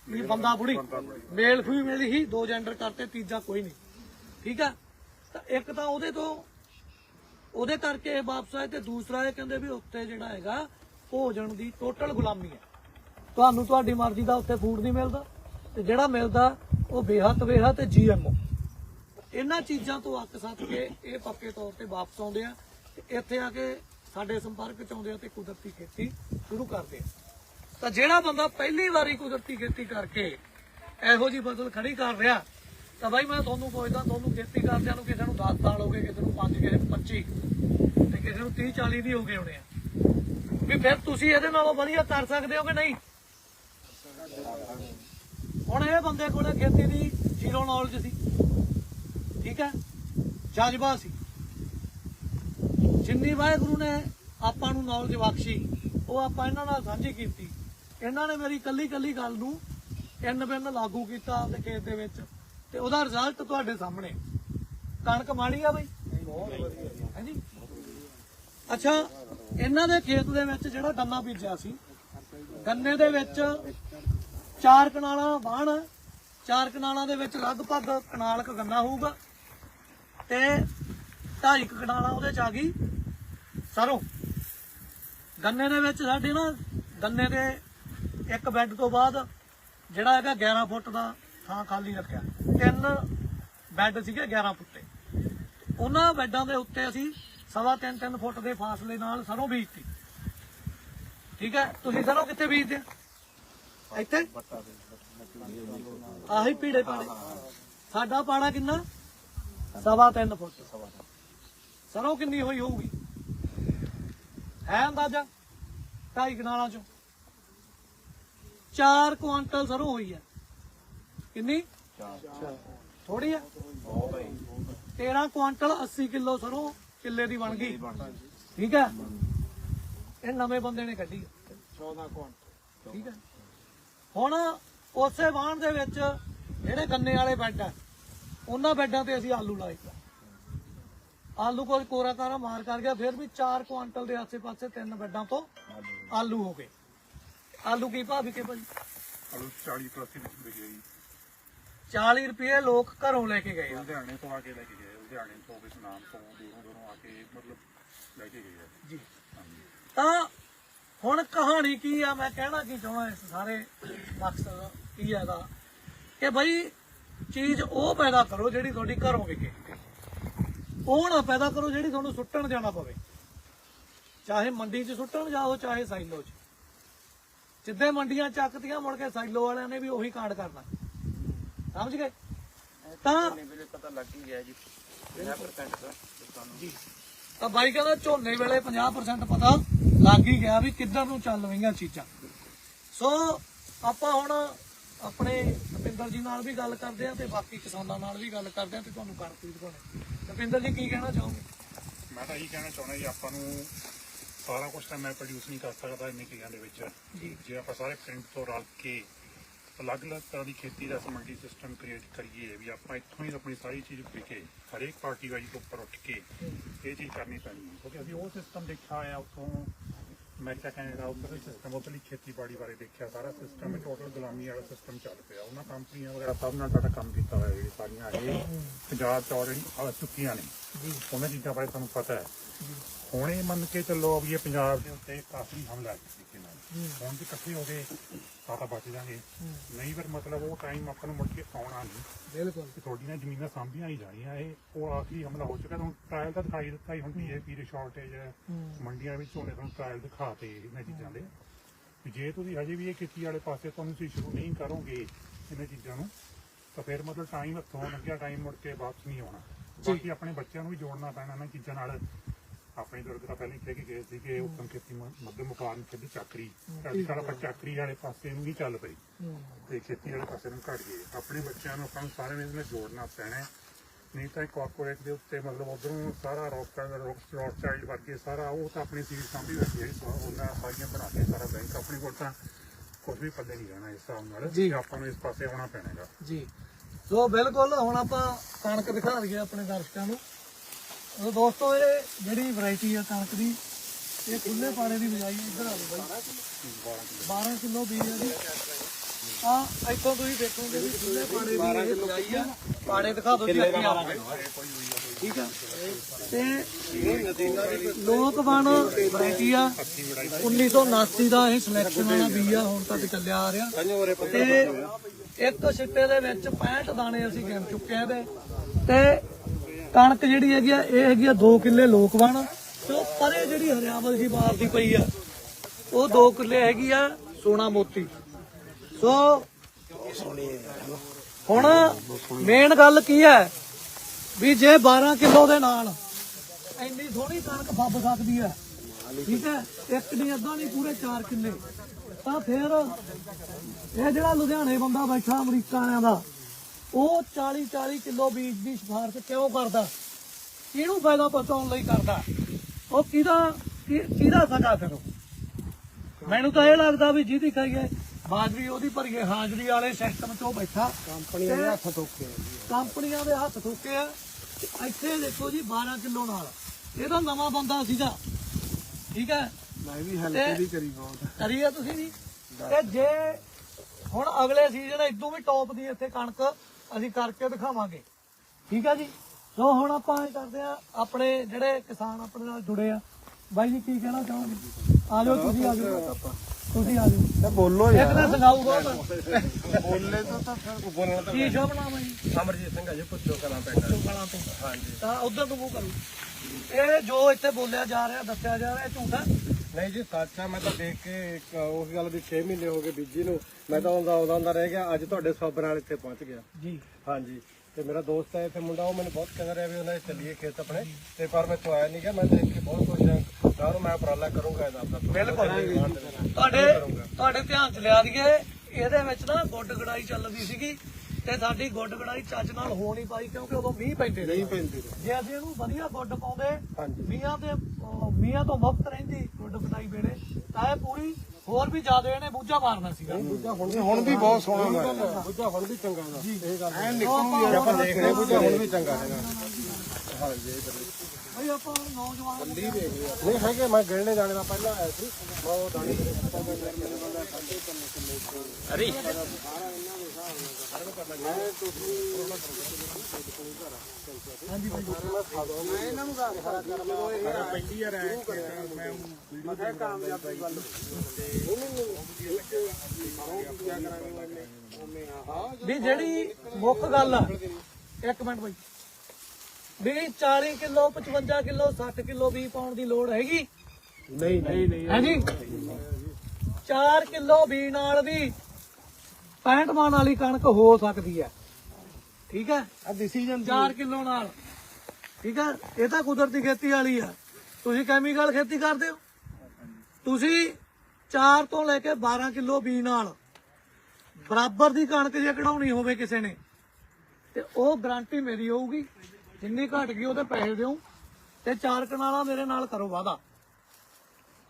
ਵੀ ਬੰਦਾ ਬੁੜੀ। ਮੇਲ ਫੀਮੇਲ ਹੀ ਦੋ ਜੈਂਡਰ ਕਰਤੇ, ਤੀਜਾ ਕੋਈ ਨਹੀਂ। ਠੀਕ ਆ? ਤਾਂ ਇੱਕ ਤਾਂ ਉਹਦੇ ਤੋਂ, ਉਹਦੇ ਕਰਕੇ ਇਹ ਵਾਪਸ ਆਏ ਤੇ ਦੂਸਰਾ ਇਹ ਕਹਿੰਦੇ ਵੀ ਉੱਥੇ ਜਿਹੜਾ ਹੈਗਾ, ਭੋਜਨ ਦੀ ਟੋਟਲ ਗੁਲਾਮੀ ਹੈ। ਤੁਹਾਨੂੰ ਤੁਹਾਡੀ ਮਰਜ਼ੀ ਦਾ ਉੱਥੇ ਫੂਡ ਨਹੀਂ ਮਿਲਦਾ ਤੇ ਜਿਹੜਾ ਮਿਲਦਾ, ਉਹ ਬੇਹੱਦ ਬੇਹੱਦ ਤੇ ਜੀਐਮਓ ਇਹਨਾਂ ਚੀਜ਼ਾਂ ਤੋਂ ਅੱਕ ਸੱਤ ਕੇ ਇਹ ਪੱਕੇ ਤੌਰ ਤੇ ਵਾਪਸ ਆਉਂਦੇ ਆ ਤੇ ਇੱਥੇ ਆ ਕੇ ਸਾਡੇ ਸੰਪਰਕ ਚ ਆਉਂਦੇ ਆ ਤੇ ਕੁਦਰਤੀ ਖੇਤੀ ਸ਼ੁਰੂ ਕਰਦੇ ਆ। ਤਾਂ ਜਿਹੜਾ ਬੰਦਾ ਪਹਿਲੀ ਵਾਰੀ ਕੁਦਰਤੀ ਖੇਤੀ ਕਰਕੇ ਇਹੋ ਜੀ ਫਸਲ ਖੜੀ ਕਰ ਰਿਹਾ, ਤਾਂ ਬਾਈ ਮੈਂ ਤੁਹਾਨੂੰ ਪੁੱਛਦਾ, ਤੁਹਾਨੂੰ ਖੇਤੀ ਕਰਦਿਆਂ ਨੂੰ ਕਿਸੇ ਨੂੰ 10 ਸਾਲ ਹੋ ਗਏ, ਕਿਸੇ ਨੂੰ 5 ਕਿਸੇ ਨੂੰ 25 ਤੇ ਕਿਸੇ ਨੂੰ 30 40 ਵੀ ਹੋ ਗਏ ਹੋਣੇ ਆ। ਵੀ ਫਿਰ ਤੁਸੀਂ ਇਹਦੇ ਨਾਲੋਂ ਵਧੀਆ ਕਰ ਸਕਦੇ ਹੋ ਕਿ ਨਹੀਂ? ਹੁਣ ਇਹ ਬੰਦੇ ਕੋਲੇ ਖੇਤੀ ਦੀ ਜ਼ੀਰੋ ਨੌਲੇਜ ਸੀ। ਠੀਕ ਹੈ? ਜਜ਼ਬਾ ਸੀ। ਜਿੰਨੀ ਵਾਹਿਗੁਰੂ ਨੇ ਆਪਾਂ ਨੂੰ ਨੌਲੇਜ ਬਖਸ਼ੀ, ਉਹ ਆਪਾਂ ਇਹਨਾਂ ਨਾਲ ਸਾਂਝੀ ਕੀਤੀ। ਇਹਨਾਂ ਨੇ ਮੇਰੀ ਕੱਲੀ ਕੱਲੀ ਗੱਲ ਨੂੰ ਇੰਨ ਬਿੰਨ ਲਾਗੂ ਕੀਤਾ ਆਪਣੇ ਖੇਤ ਦੇ ਵਿੱਚ ਤੇ ਉਹਦਾ ਰਿਜ਼ਲਟ ਤੁਹਾਡੇ ਸਾਹਮਣੇ। ਕਣਕ ਮਾੜੀ ਆ ਬਈ? ਹਾਂਜੀ। ਅੱਛਾ, ਇਹਨਾਂ ਦੇ ਖੇਤ ਦੇ ਵਿੱਚ ਜਿਹੜਾ ਗੰਨਾ ਬੀਜਿਆ ਸੀ, ਗੰਨੇ ਦੇ ਵਿੱਚ ਚਾਰ ਕਨਾਲਾਂ ਵਾਹਣ, ਚਾਰ ਕਨਾਲਾਂ ਦੇ ਵਿੱਚ ਲਗਭਗ ਕਨਾਲ ਕ ਗੰਨਾ ਹੋਊਗਾ ਤੇ ਢਾਈ ਕੁ ਕਨਾਲਾਂ ਉਹਦੇ ਚ ਆ ਗਈ ਸਰੋਂ। ਗੰਨੇ ਦੇ ਵਿੱਚ ਸਾਡੇ ਨਾ, ਗੰਨੇ ਦੇ ਇੱਕ ਬੈੱਡ ਤੋਂ ਬਾਅਦ ਜਿਹੜਾ ਹੈਗਾ 11 ਫੁੱਟ ਦਾ ਥਾਂ ਖਾਲੀ ਰੱਖਿਆ। ਤਿੰਨ ਬੈੱਡ ਸੀਗੇ 11 ਫੁੱਟ। ਦੇ ਉਹਨਾਂ ਬੈੱਡਾਂ ਦੇ ਉੱਤੇ ਅਸੀਂ ਸਵਾ ਤਿੰਨ ਤਿੰਨ ਫੁੱਟ ਦੇ ਫਾਸਲੇ ਨਾਲ ਸਰੋਂ ਬੀਜਤੀ। ਠੀਕ ਹੈ? ਤੁਸੀਂ ਸਰੋਂ ਕਿੱਥੇ ਬੀਜਦੇ ਇੱਥੇ? ਆਹੀ ਪੀੜੇ ਪਾੜੇ। ਸਾਡਾ ਪਾਣਾ ਕਿੰਨਾ? ਸਵਾ ਤਿੰਨ ਫੁੱਟ। ਸਰੋਂ ਕਿੰਨੀ ਹੋਈ ਹੋਊਗੀ? ਹੈ ਅੰਦਾਜ਼ਾ? ਢਾਈ ਕਨਾਲਾਂ ਚੋਂ। 4 ਕੁਆਂਟਲ ਸਰੋਂ ਹੋਈ ਹੈ ਕਿੰਨੀ? ਥੋੜੀ ਆ? 13 ਕੁਆਂਟਲ 80 ਕਿਲੋ ਸਰੋਂ ਕਿੱਲੇ ਦੀ ਬਣ ਗਈ। ਠੀਕ ਹੈ ਇਹ ਨਵੇਂ ਬੰਦੇ ਨੇ ਕੱਢੀ ਆ। 14 ਕੁਆਂਟਲ। ਠੀਕ ਹੈ ਹੁਣ ਉਸੇ ਵਾਹਣ ਦੇ ਵਿੱਚ ਜਿਹੜੇ ਗੰਨੇ ਵਾਲੇ ਬੈੱਡ ਆ ਉਹਨਾਂ ਬੈੱਡਾਂ ਤੇ ਅਸੀਂ ਆਲੂ ਲਾਏ। ਆਲੂ ਕੋਈ ਕੋਰਾ ਕਾਰਾ ਮਾਰ ਕਰ ਗਿਆ ਫਿਰ ਵੀ 4 ਕੁਆਂਟਲ ਦੇ ਆਸੇ-ਪਾਸੇ ਤਿੰਨ ਬੈੱਡਾਂ ਤੋਂ ਆਲੂ ਹੋ ਗਏ। ਆਲੂ ਕੀ ਭਾਅ ਵਿਕੇ ਭਾਜੀ ਆਲੂ 40 80 ਵਿੱਚ ਵਿਕਿਆ ਜੀ। 40 ਰੁਪਏ ਲੋਕ ਘਰੋਂ ਲੈ ਕੇ ਗਏ ਆ। ਲੁਧਿਆਣੇ ਤੋਂ ਆ ਕੇ ਲੈ ਕੇ ਗਏ ਲੁਧਿਆਣੇ ਤੋਂ ਵਿਸਨਾਮ ਤੋਂ ਦੂਰੋਂ ਦੂਰੋਂ ਆ ਕੇ ਮਤਲਬ ਲੈ ਕੇ ਗਏ ਆ। ਜੀ। ਤਾਂ ਹੁਣ ਕਹਾਣੀ ਕੀ ਆ? ਮੈਂ ਕਹਿਣਾ ਕੀ ਚਾਹੁੰਦਾ ਇਸ ਸਾਰੇ ਮਕਸਦ ਕੀ ਹੈਗਾ? ਕਿ ਭਾਈ ਚੀਜ਼ ਉਹ ਪੈਦਾ ਕਰੋ ਜਿਹੜੀ ਤੁਹਾਡੀ ਘਰੋਂ ਵਿਕੇ। ਉਹ ਨਾ ਪੈਦਾ ਕਰੋ ਜਿਹੜੀ ਤੁਹਾਨੂੰ ਸੁੱਟਣ ਜਾਣਾ ਪਵੇ। ਚਾਹੇ ਮੰਡੀ 'ਚ ਸੁੱਟਣ ਜਾਓ ਚਾਹੇ ਸਾਈਲੋ 'ਚ। ਜਿੱਦੇ ਮੰਡੀਆਂ ਚੱਕਦੀਆਂ ਮੁੜ ਕੇ ਸਾਈਲੋ ਵਾਲਿਆਂ ਨੇ ਵੀ ਉਹੀ ਕਾਂਡ ਕਰਨਾ। ਸਮਝ ਗਏ? ਤਾਂ ਵੇਲੇ ਪਤਾ ਲੱਗ ਹੀ ਗਿਆ ਜੀ। 50% ਦਾ ਤੁਹਾਨੂੰ। ਜੀ। ਤਾਂ ਬਾਈ ਕਹਿੰਦਾ ਝੋਨੇ ਵੇਲੇ 50% ਪਤਾ ਲੱਗ ਹੀ ਗਿਆ ਵੀ ਕਿੱਧਰ ਨੂੰ ਚੱਲ ਰਹੀਆਂ ਚੀਜ਼ਾਂ। ਸੋ ਆਪਾਂ ਹੁਣ ਆਪਣੇ ਰੁਪਿੰਦਰ ਜੀ ਨਾਲ ਵੀ ਗੱਲ ਕਰਦੇ ਆ ਤੇ ਬਾਕੀ ਕਿਸਾਨਾਂ ਨਾਲ ਵੀ ਗੱਲ ਕਰਦੇ ਆ ਤੇ ਤੁਹਾਨੂੰ ਕਰਤੀ ਦਿਖਾਉਣੇ। ਰੁਪਿੰਦਰ ਜੀ ਕੀ ਕਹਿਣਾ ਚਾਹੋਗੇ? ਮੈਂ ਤਾਂ ਇਹੀ ਕਹਿਣਾ ਚਾਹੁੰਦਾ ਜੀ ਆਪਾਂ ਨੂੰ ਸਾਰਾ ਕੁਝ ਤਾਂ ਮੈਂ ਪ੍ਰੋਡਿਊਸ ਨਹੀਂ ਕਰ ਸਕਦਾ ਇੰਨੇ ਚੀਜ਼ਾਂ ਦੇ ਵਿੱਚ। ਜੀ। ਆਪਾਂ ਸਾਰੇ ਪਿੰਡ ਤੋਂ ਰਲ ਕੇ ਅਲੱਗ-ਅਲੱਗ ਤਰ੍ਹਾਂ ਦੀ ਖੇਤੀ ਦਾ ਸਮੰਡੀ ਸਿਸਟਮ ਕ੍ਰੀਏਟ ਕਰੀਏ ਵੀ ਆਪਾਂ ਇੱਥੋਂ ਹੀ ਆਪਣੀ ਸਾਰੀ ਚੀਜ਼ ਵਿਕੇ ਹਰੇਕ ਪਾਰਟੀ ਤੋਂ ਉੱਪਰ ਉੱਠ ਕੇ ਇਹ ਚੀਜ਼ ਕਰਨੀ ਪੈਣੀ ਕਿਉਂਕਿ ਅਸੀਂ ਉਹ ਸਿਸਟਮ ਦੇਖਿਆ ਹੋਇਆ ਉੱਥੋਂ ਅਮਰੀਕਾ ਕੈਨੇਡਾ ਉੱਧਰਲੀ ਸਿਸਟਮ ਉੱਧਰਲੀ ਖੇਤੀਬਾੜੀ ਬਾਰੇ ਦੇਖਿਆ ਸਾਰਾ ਸਿਸਟਮ ਟੋਟਲ ਗੁਲਾਮੀ ਵਾਲਾ ਸਿਸਟਮ ਚੱਲ ਪਿਆ। ਉਹਨਾਂ ਕੰਪਨੀਆਂ ਵਗੈਰਾ ਸਭ ਨਾਲ ਸਾਡਾ ਕੰਮ ਕੀਤਾ ਹੋਇਆ ਜਿਹੜੀ ਸਾਰੀਆਂ ਇਹ ਪੰਜਾਬ ਚ ਆਲਰੇਡੀ ਆ ਚੁੱਕੀਆਂ ਨੇ। ਜੀ। ਉਹਨਾਂ ਚੀਜ਼ਾਂ ਬਾਰੇ ਤੁਹਾਨੂੰ ਪਤਾ ਹੈ। ਹੁਣ ਇਹ ਮੰਨ ਕੇ ਚੱਲੋ ਵੀ ਇਹ ਪੰਜਾਬ ਦੇ ਉੱਤੇ ਕਾਫੀ ਹਮਲਾ ਹੈ ਇਸ ਤਰੀਕੇ ਨਾਲ। ਹੁਣ ਜੇ ਇਕੱਠੇ ਹੋ ਗਏ ਤਾਂ ਤਾਂ ਬਚ ਜਾਗੇ ਨਹੀਂ ਫਿਰ ਮਤਲਬ ਉਹ ਟਾਈਮ ਆਪਾਂ ਨੂੰ ਮੁੜ ਕੇ ਆਉਣਾ ਨਹੀਂ। ਬਿਲਕੁਲ। ਤੁਹਾਡੀਆਂ ਜ਼ਮੀਨਾਂ ਸਾਂਭੀਆਂ ਹੀ ਜਾਣੀਆਂ ਇਹ ਉਹ ਆਖਰੀ ਹਮਲਾ ਹੋ ਚੁੱਕਾ ਹੁਣ ਟ੍ਰਾਇਲ ਤਾਂ ਦਿਖਾਈ ਦਿੱਤਾ ਹੀ ਹੁਣ ਪੀਏਪੀ ਦੇ ਸ਼ਾਰਟੇਜ ਮੰਡੀਆਂ ਵਿੱਚ ਝੋਨੇ ਤੁਹਾਨੂੰ ਟ੍ਰਾਇਲ ਦਿਖਾਤੇ ਇਹਨਾਂ ਚੀਜ਼ਾਂ ਦੇ। ਜੇ ਤੁਸੀਂ ਹਜੇ ਵੀ ਇਹ ਖੇਤੀ ਵਾਲੇ ਪਾਸੇ ਤੁਹਾਨੂੰ ਤੁਸੀਂ ਸ਼ੁਰੂ ਨਹੀਂ ਕਰੋਗੇ ਇਹਨਾਂ ਚੀਜ਼ਾਂ ਨੂੰ ਤਾਂ ਫਿਰ ਮਤਲਬ ਟਾਈਮ ਹੱਥੋਂ ਲੱਗਿਆ ਟਾਈਮ ਮੁੜ ਕੇ ਵਾਪਸ ਨਹੀਂ ਆਉਣਾ। ਬਾਕੀ ਆਪਣੇ ਬੱਚਿਆਂ ਨੂੰ ਵੀ ਜੋੜਨਾ ਪੈਣਾ ਇਹਨਾਂ ਚੀਜ਼ਾਂ ਨਾਲ। ਆਪਣੇ ਦੁਰਗ ਤਾਂ ਪਹਿਲਾਂ ਹੀ ਕਹਿ ਕੇ ਗਏ ਸੀ ਕਿ ਉੱਤਮ ਖੇਤੀ ਮ- ਮੱਧਮ ਵਪਾਰ ਖੇਤੀ ਚੱਕਰੀ। ਅੱਜ ਕੱਲ੍ਹ ਆਪਾਂ ਚੱਕਰੀ ਵਾਲੇ ਪਾਸੇ ਨੂੰ ਨਹੀਂ ਚੱਲ ਪਈ ਤੇ ਖੇਤੀ ਵਾਲੇ ਪਾਸੇ ਨੂੰ ਘਟ ਗਏ। ਆਪਣੇ ਬੱਚਿਆਂ ਨੂੰ ਆਪਾਂ ਨੂੰ ਸਾਰੇ ਨੂੰ ਇਹਦੇ ਨਾਲ ਜੋੜਨਾ ਪੈਣਾ। ਹੈ। ਨਹੀਂ ਤਾਂ ਕਾਰਪੋਰੇਟ ਦੇ ਉੱਤੇ ਮਤਲਬ ਉਧਰੋਂ ਸਾਰਾ ਰੌਕ ਰੌਕ ਰੌਕ ਚਾਈਲਡ ਵਰਗੇ ਸਾਰਾ ਉਹ ਤਾਂ ਆਪਣੀ ਸੀਟ ਸਾਂਭੀ ਬੈਠੀ ਹੈ ਉਹਨਾਂ ਸਾਰੀਆਂ ਬਣਾ ਕੇ ਸਾਰਾ ਬੈਂਕ ਆਪਣੇ ਕੋਲ ਤਾਂ ਕੁਝ ਵੀ ਪੱਲੇ ਨਹੀਂ ਰਹਿਣਾ ਇਸ ਹਿਸਾਬ ਨਾਲ। ਜੀ। ਆਪਾਂ ਨੂੰ ਇਸ ਪਾਸੇ ਆਉਣਾ ਪੈਣਾਗਾ ਜੀ। ਸੋ ਬਿਲਕੁਲ ਹੁਣ ਆਪਾਂ ਕਣਕ ਦਿਖਾ ਦਈਏ ਆਪਣੇ ਦਰਸ਼ਕਾਂ ਨੂੰ। ਸੋ ਦੋਸਤੋ, ਇਹ ਜਿਹੜੀ ਵੈਰਾਈਟੀ ਆ ਕਣਕ ਦੀ, ਇਹ ਖੁੱਲੇ ਪਾੜੇ ਦੀ ਬਜਾਈ ਇੱਧਰ ਆ ਲਓ ਬਾਈ। 12 ਕਿਲੋ ਬੀਜ ਆ ਜੀ। ਆ ਇੱਥੋਂ ਤੁਸੀਂ ਦੇਖੋਗੇ ਵੀ ਖੁੱਲੇ ਪਾੜੇ ਦੀ ਇਹ ਬਜਾਈ ਆ। ਪਾੜੇ ਦਿਖਾ ਦਿਓ ਜੀ ਅੱਗੇ ਆ ਠੀਕ ਆ? ਤੇ ਲੋਕਵਨ ਵੈਰਾਈਟੀ ਆ। 1979 ਦਾ ਇਹ ਸਿਲੈਕਸ਼ਨ ਵਾਲਾ ਬੀਜ ਆ, ਹੁਣ ਤੱਕ ਚੱਲਿਆ ਆ ਰਿਹਾ। ਤੇ ਇੱਕ ਸਿੱਟੇ ਦੇ ਵਿੱਚ 65 ਦਾਣੇ ਅਸੀਂ ਗਿਣ ਚੁੱਕੇ ਆ ਤੇ ਕਣਕ ਜਿਹੜੀ ਹੈਗੀ ਆ, ਇਹ ਹੈਗੀ ਆ 2 ਕਿੱਲੇ ਲੋਕਵਨ। ਤੇ ਪਰੇ ਜਿਹੜੀ ਹਰਿਆਵਲ ਜੀ ਬਾਰ ਪਈ ਆ, ਉਹ 2 ਕਿੱਲੇ ਹੈਗੀ ਆ ਸੋਨਾ ਮੋਤੀ। ਸੋ ਹੁਣ ਮੇਨ ਗੱਲ ਕੀ ਹੈ ਵੀ ਜੇ 12 ਕਿਲੋ ਦੇ ਨਾਲ ਇੰਨੀ ਸੋਹਣੀ ਕਣਕ ਫੱਬ ਸਕਦੀ ਹੈ, ਠੀਕ ਹੈ, ਇੱਕ ਨਹੀਂ, ਅੱਧਾ ਨਹੀਂ, ਪੂਰੇ 4 ਕਿੱਲੇ, ਤਾਂ ਫਿਰ ਇਹ ਜਿਹੜਾ ਲੁਧਿਆਣੇ ਬੰਦਾ ਬੈਠਾ ਅਮਰੀਕਾ ਵਾਲਿਆਂ ਦਾ ਉਹ 40 40 ਕਿਲੋ ਬੀਜ ਦੀ ਸਿਫਾਰਿਸ਼ ਕਿਉਂ ਕਰਦਾ? ਕਿਹਨੂੰ ਫਾਇਦਾ ਪਹੁੰਚਾਉਣ ਲਈ ਕਰਦਾ? ਉਹ ਕਿਹਦਾ ਕਿਹਦਾ ਸਕਾ ਫਿਰ ਉਹ? ਮੈਨੂੰ ਤਾਂ ਇਹ ਲੱਗਦਾ ਵੀ ਜਿਹਦੀ ਕਹੀਏ ਬਾਜਰੀ ਉਹਦੀ ਭਰੀਏ ਹਾਜ਼ਰੀ ਵਾਲੇ ਸਿਸਟਮ 'ਚ ਬੈਠਾ। ਕੰਪਨੀ ਦੇ ਹੱਥ ਥੋਕੇ ਕੰਪਨੀਆਂ ਦੇ ਹੱਥ ਥੋਕੇ ਆ। ਇੱਥੇ ਦੇਖੋ ਜੀ 12 ਕਿਲੋ ਨਾਲ। ਇਹ ਤਾਂ ਨਵਾਂ ਬੰਦਾ ਸੀਗਾ। ਠੀਕ ਹੈ? ਮੈਂ ਵੀ ਹਲਕੇ ਦੀ ਕਰੀ ਬਹੁਤ। ਕਰੀ ਆ ਤੁਸੀਂ ਵੀ? ਤੇ ਜੇ ਹੁਣ ਅਗਲੇ ਸੀਜ਼ਨ ਇਦੋਂ ਵੀ ਟੌਪ ਦੀ ਇੱਥੇ ਕਣਕ ਅਸੀਂ ਕਰਕੇ ਦਿਖਾਵਾਂਗੇ। ਠੀਕ ਆ ਜੀ? ਸੋ ਹੁਣ ਆਪਾਂ ਇਹ ਕਰਦੇ ਆ ਆਪਣੇ ਜਿਹੜੇ ਕਿਸਾਨ ਆਪਣੇ ਨਾਲ ਜੁੜੇ ਆ। ਬਾਈ ਜੀ ਕੀ ਕਹਿਣਾ ਚਾਹੋਗੇ? ਆ ਜਾਓ ਤੁਸੀਂ ਆ ਜਾਓ। ਤੁਸੀਂ ਆ ਜਾਓ। ਬੋਲੋ ਇੱਕ ਤਾਂ ਸੰਗਾਊ ਬਹੁਤ ਬੋਲੇ ਤਾਂ ਤਾਂ ਫਿਰ ਬੋਲਣਾ ਕੀ ਸ਼ੋਭ ਨਾਮ ਹੈ ਜੀ? ਅਮਰਜੀਤ ਸਿੰਘ ਅਜੇ ਪੁੱਛੋ ਕਰਾਂ ਪਿੰਡ ਚੋਕਲਾਂ ਤੋਂ ਹਾਂਜੀ। ਤਾਂ ਉਧਰ ਨੂੰ ਮੂੰਹ ਕਰੋ। ਇਹ ਜੋ ਇੱਥੇ ਬੋਲਿਆ ਜਾ ਰਿਹਾ ਦੱਸਿਆ ਜਾ ਰਿਹਾ ਝੂਠ ਹੈ ਨਹੀਂ ਜੀ ਸੱਚ ਆ ਮੈਂ ਤਾਂ ਦੇਖ ਕੇ ਇੱਕ ਉਸ ਗੱਲ ਵੀ 6 ਮਹੀਨੇ ਹੋ ਗਏ ਬੀਜੀ ਨੂੰ। ਮੈਂ ਤਾਂ ਆਉਂਦਾ ਆਉਂਦਾ ਆਉਂਦਾ ਰਹਿ ਗਿਆ ਅੱਜ ਤੁਹਾਡੇ ਸੋਬਰ ਨਾਲ ਇੱਥੇ ਪਹੁੰਚ ਗਿਆ। ਜੀ। ਹਾਂਜੀ। ਤੇ ਮੇਰਾ ਦੋਸਤ ਹੈ ਇੱਥੇ ਮੁੰਡਾ ਉਹ ਮੈਨੂੰ ਬਹੁਤ ਕਹਿੰਦਾ ਰਿਹਾ ਵੀ ਉਹਨਾਂ ਦੇ ਚੱਲੀਏ ਖੇਤ ਆਪਣੇ। ਤੇ ਪਰ ਮੈਂ ਤੋਂ ਆਇਆ ਨਹੀਂ ਗਿਆ ਮੈਂ ਦੇਖ ਕੇ ਬਹੁਤ ਖੁਸ਼ ਹਾਂ। ਤਾਂ ਨੂੰ ਮੈਂ ਉਪਰਾਲਾ ਕਰੂੰਗਾ ਇਹਦਾ ਆਪਦਾ। ਬਿਲਕੁਲ। ਤੁਹਾਡੇ ਤੁਹਾਡੇ ਧਿਆਨ ਚ ਲਿਆ ਦਈਏ ਇਹਦੇ ਵਿੱਚ ਨਾ ਗੁੱਡ ਗੜਾਈ ਚੱਲਦੀ ਸੀਗੀ। ਤੇ ਸਾਡੀ ਗੁੱਡ ਗੜਾਈ ਚੱਜ ਨਾਲ ਹੋ ਨਹੀਂ ਪਾਈ ਕਿਉਂਕਿ ਉਦੋਂ ਮੀਂਹ ਪੈਂਦੇ ਨਹੀਂ ਪੈਂਦੀ ਜੇ ਅਸੀਂ ਇਹਨੂੰ ਵਧੀਆ ਗੁੱਡ ਪਾਉਂਦੇ ਤੇ ਅਹ ਮੀਆਂ ਤੋਂ ਮੁਕਤ ਰਹਿੰਦੀ ਗੁੱਡ ਗੜਾਈ ਵੇਲੇ ਤਾਂ ਇਹ ਪੂਰੀ ਹੋਰ ਵੀ ਜ਼ਿਆਦਾ ਇਹਨੇ ਬੂਝਾ ਮਾਰਨਾ ਸੀਗਾ। ਬੁੱਝਾ ਹੁਣ ਵੀ ਹੁਣ ਵੀ ਬਹੁਤ ਸੋਹਣਾ ਹੋਇਆ। ਬੁੱਝਾ ਹੁਣ ਵੀ ਚੰਗਾ ਦਾ ਇਹ ਗੱਲ ਐ ਨਿਕਲੂਗੀ ਆਪਾਂ ਦੇਖ ਰਹੇ ਬੁੱਝਾ ਹੁਣ ਵੀ ਚੰਗਾ ਹੈਗਾ। ਹਾਂਜੀ ਇਹ ਬੜੀ ਬਈ ਆਪਾਂ ਨੌਜਵਾਨ ਨਹੀਂ ਹੈਗੇ ਮੈਂ ਗਿਣਨੇ ਜਾਣੇ ਦਾ ਪਹਿਲਾਂ ਆਇਆ ਸੀ। ਉਹ ਦਾਣੀ ਅਰੇ ਹਾਂਜੀ ਬਾਈ ਪਹਿਲੀ ਵਾਰ ਆਇਆ ਮੈਂ ਵੀਡੀਓ ਤੇ ਕਾਮਯਾਬ ਗੱਲ ਵੀ ਜਿਹੜੀ ਮੁੱਖ ਗੱਲ ਆ ਇੱਕ ਮਿੰਟ ਬਾਈ। ਵੀ 40 ਕਿਲੋ 55 ਕਿਲੋ 60 ਕਿਲੋ ਵੀ ਪਾਉਣ ਦੀ ਲੋੜ ਹੈਗੀ? ਨਹੀਂ ਨਹੀਂ ਨਹੀਂ। ਹਾਂਜੀ 4 ਕਿਲੋ ਵੀ ਨਾਲ ਵੀ 65 ਮਣ ਵਾਲੀ ਕਣਕ ਹੋ ਸਕਦੀ ਹੈ। ਠੀਕ ਹੈ? ਆ ਡਿਸੀਜਨ 4 ਕਿਲੋ ਨਾਲ। ਠੀਕ ਹੈ? ਇਹ ਤਾਂ ਕੁਦਰਤੀ ਖੇਤੀ ਵਾਲੀ ਆ। ਤੁਸੀਂ ਕੈਮੀਕਲ ਖੇਤੀ ਕਰਦੇ ਹੋ? ਤੁਸੀਂ 4 ਤੋਂ ਲੈ ਕੇ 12 ਕਿਲੋ ਬੀ ਨਾਲ ਬਰਾਬਰ ਦੀ ਕਣਕ ਜੇ ਕਢਾਉਣੀ ਹੋਵੇ ਕਿਸੇ ਨੇ ਤੇ ਉਹ ਗਾਰੰਟੀ ਮੇਰੀ ਹੋਊਗੀ ਜਿੰਨੀ ਘਟ ਗਈ ਉਹਦੇ ਪੈਸੇ ਦਿਓ ਤੇ ਚਾਰ ਕਨਾਲਾ ਮੇਰੇ ਨਾਲ ਕਰੋ ਵਾਦਾ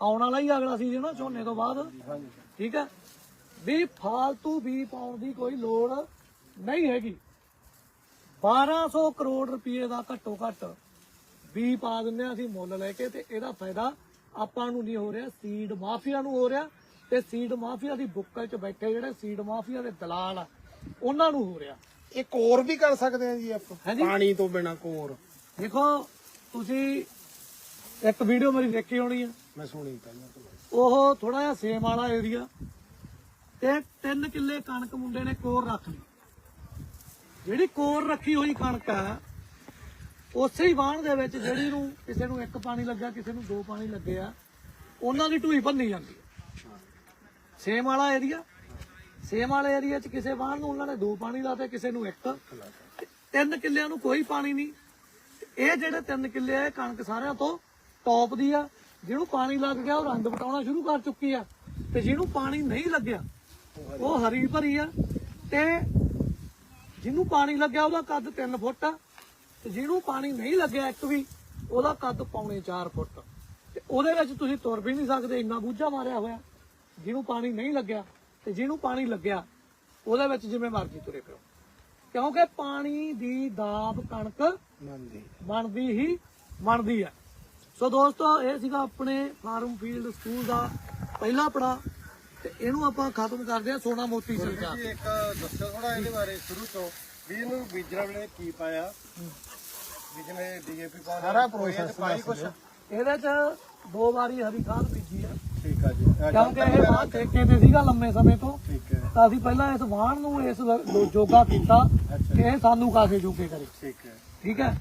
ਆਉਣ ਵਾਲਾ ਹੀ ਅਗਲਾ ਸੀਜ਼ਨ ਆ ਝੋਨੇ ਤੋਂ ਬਾਅਦ। ਠੀਕ ਹੈ ਵੀ ਫਾਲਤੂ ਵੀ ਪਾਉਣ ਦੀ ਕੋਈ ਲੋੜ ਨਹੀਂ ਹੈਗੀ। 1200 ਕਰੋੜ ਰੁਪਏ ਦਾ ਘੱਟੋ ਘੱਟ ਵੀ ਪਾ ਦਿੰਦੇ ਆ ਅਸੀਂ ਮੁੱਲ ਲੈ ਕੇ ਤੇ ਇਹਦਾ ਫਾਇਦਾ ਆਪਾਂ ਨੂੰ ਨਹੀਂ ਹੋ ਰਿਹਾ ਸੀਡ ਮਾਫੀਆ ਨੂੰ ਹੋ ਰਿਹਾ ਤੇ ਸੀਡ ਮਾਫੀਆ ਦੀ ਬੁੱਕਲ 'ਚ ਬੈਠੇ ਜਿਹੜੇ ਸੀਡ ਮਾਫੀਆ ਦੇ ਦਲਾਲ ਆ ਉਹਨਾਂ ਨੂੰ ਹੋ ਰਿਹਾ। ਇਹ ਕੋਰ ਵੀ ਕਰ ਸਕਦੇ ਆ ਜੀ ਆਪਾਂ। ਪਾਣੀ ਤੋਂ ਬਿਨਾ ਕੋਰ। ਦੇਖੋ ਤੁਸੀਂ ਇੱਕ ਵੀਡੀਓ ਮੇਰੀ ਦੇਖੀ ਹੋਣੀ ਆ। ਮੈਂ ਸੁਣੀ ਪਹਿਲਾਂ ਤੋਂ। ਉਹ ਥੋੜਾ ਜਿਹਾ ਸੇਮ ਵਾਲਾ ਏਰੀਆ ਤੇ ਤਿੰਨ ਕਿੱਲੇ ਕਣਕ ਮੁੰਡੇ ਨੇ ਕੋਰ ਰੱਖ ਲਈ। ਜਿਹੜੀ ਕੋਰ ਰੱਖੀ ਹੋਈ ਕਣਕ ਆ, ਉਸੇ ਹੀ ਵਾਹਣ ਦੇ ਵਿੱਚ ਜਿਹੜੀ ਨੂੰ ਕਿਸੇ ਨੂੰ ਇੱਕ ਪਾਣੀ ਲੱਗਾ ਕਿਸੇ ਨੂੰ ਦੋ ਪਾਣੀ ਲੱਗੇ ਉਹਨਾਂ ਦੀ ਢੂਈ ਭੰਨੀ ਜਾਂਦੀ ਹੈ ਸੇਮ ਵਾਲਾ ਏਰੀਆ ਸੇਮ ਵਾਲੇ ਏਰੀਆ 'ਚ ਕਿਸੇ ਵਾਹਣ ਨੂੰ ਉਹਨਾਂ ਨੇ ਦੋ ਪਾਣੀ ਲਾਤੇ, ਕਿਸੇ ਨੂੰ ਇੱਕ। ਤਿੰਨ ਕਿੱਲਿਆਂ ਨੂੰ ਕੋਈ ਪਾਣੀ ਨਹੀਂ। ਇਹ ਜਿਹੜੇ ਤਿੰਨ ਕਿੱਲੇ ਆ ਕਣਕ ਸਾਰਿਆਂ ਤੋਂ ਟੌਪ ਦੀ ਆ। ਜਿਹਨੂੰ ਪਾਣੀ ਲੱਗ ਗਿਆ ਉਹ ਰੰਗ ਬਟਾਉਣਾ ਸ਼ੁਰੂ ਕਰ ਚੁੱਕੀ ਆ। ਤੇ ਜਿਹਨੂੰ ਪਾਣੀ ਨਹੀਂ ਲੱਗਿਆ ਉਹ ਹਰੀ ਭਰੀ ਆ। ਤੇ ਜਿਹਨੂੰ ਪਾਣੀ ਲੱਗਿਆ ਉਹਦਾ ਕੱਦ 3 ਫੁੱਟ ਆ। ਤੇ ਜਿਹਨੂੰ ਪਾਣੀ ਨਹੀਂ ਲੱਗਿਆ ਇੱਕ ਵੀ ਉਹਦਾ ਕੱਦ ਪੌਣੇ 4 ਫੁੱਟ। ਤੇ ਉਹਦੇ ਵਿੱਚ ਤੁਸੀਂ ਤੁਰ ਵੀ ਨਹੀਂ ਸਕਦੇ ਇੰਨਾ ਬੂਝਾ ਮਾਰਿਆ ਹੋਇਆ। ਜਿਹਨੂੰ ਪਾਣੀ ਨਹੀਂ ਲੱਗਿਆ ਤੇ ਜਿਹਨੂੰ ਪਾਣੀ ਲੱਗਿਆ ਉਹਦੇ ਵਿੱਚ ਜਿਵੇਂ ਮਰਜ਼ੀ ਤੁਰੇ ਫਿਰੋ। ਕਿਉਂਕਿ ਪਾਣੀ ਦੀ ਦਾਬ ਕਣਕ ਮੰਨਦੀ ਬਣਦੀ ਹੀ ਬਣਦੀ ਹੈ ਸੋ ਦੋਸਤੋ ਇਹ ਸੀਗਾ ਆਪਣੇ ਫਾਰਮ ਫੀਲਡ ਸਕੂਲ ਦਾ ਪਹਿਲਾ ਪੜਾ ਤੇ ਇਹਨੂੰ ਆਪਾਂ ਖਤਮ ਕਰਦੇ ਹਾਂ ਸੋਨਾ ਮੋਤੀ ਸੰਚਾਰ ਜੀ ਇੱਕ ਦੱਸੋ ਥੋੜਾ ਇਹਦੇ ਬਾਰੇ ਸ਼ੁਰੂ ਤੋਂ। ਵੀ ਇਹਨੂੰ ਬੀਜਣ ਵੇਲੇ ਕੀ ਪਾਇਆ? ਵੀ ਜਿਵੇਂ ਡੀਏਪੀ ਪਾਉਂਦੇ ਸਾਰਾ ਪ੍ਰੋਸੈਸ ਪਾਈ ਕੁਛ ਇਹਦੇ ਚ ਦੋ ਵਾਰੀ ਹਰੀ ਖਾਦ ਬੀਜੀ ਆ ਠੀਕ ਆ ਜੀ ਆ ਕਿਉਂਕਿ ਇਹ ਵਾਹ ਠੇਕੇ ਤੇ ਸੀਗਾ ਲੰਮੇ ਸਮੇਂ ਤੋਂ। ਠੀਕ ਹੈ। ਤਾਂ ਅਸੀਂ ਪਹਿਲਾਂ ਇਸ ਵਾਹਣ ਨੂੰ ਇਸ ਜੋਗਾ ਕੀਤਾ ਕਿ ਇਹ ਸਾਨੂੰ ਕਾਸੇ ਜੋਗੇ ਕਰੇ। ਠੀਕ ਹੈ। ਠੀਕ ਹੈ?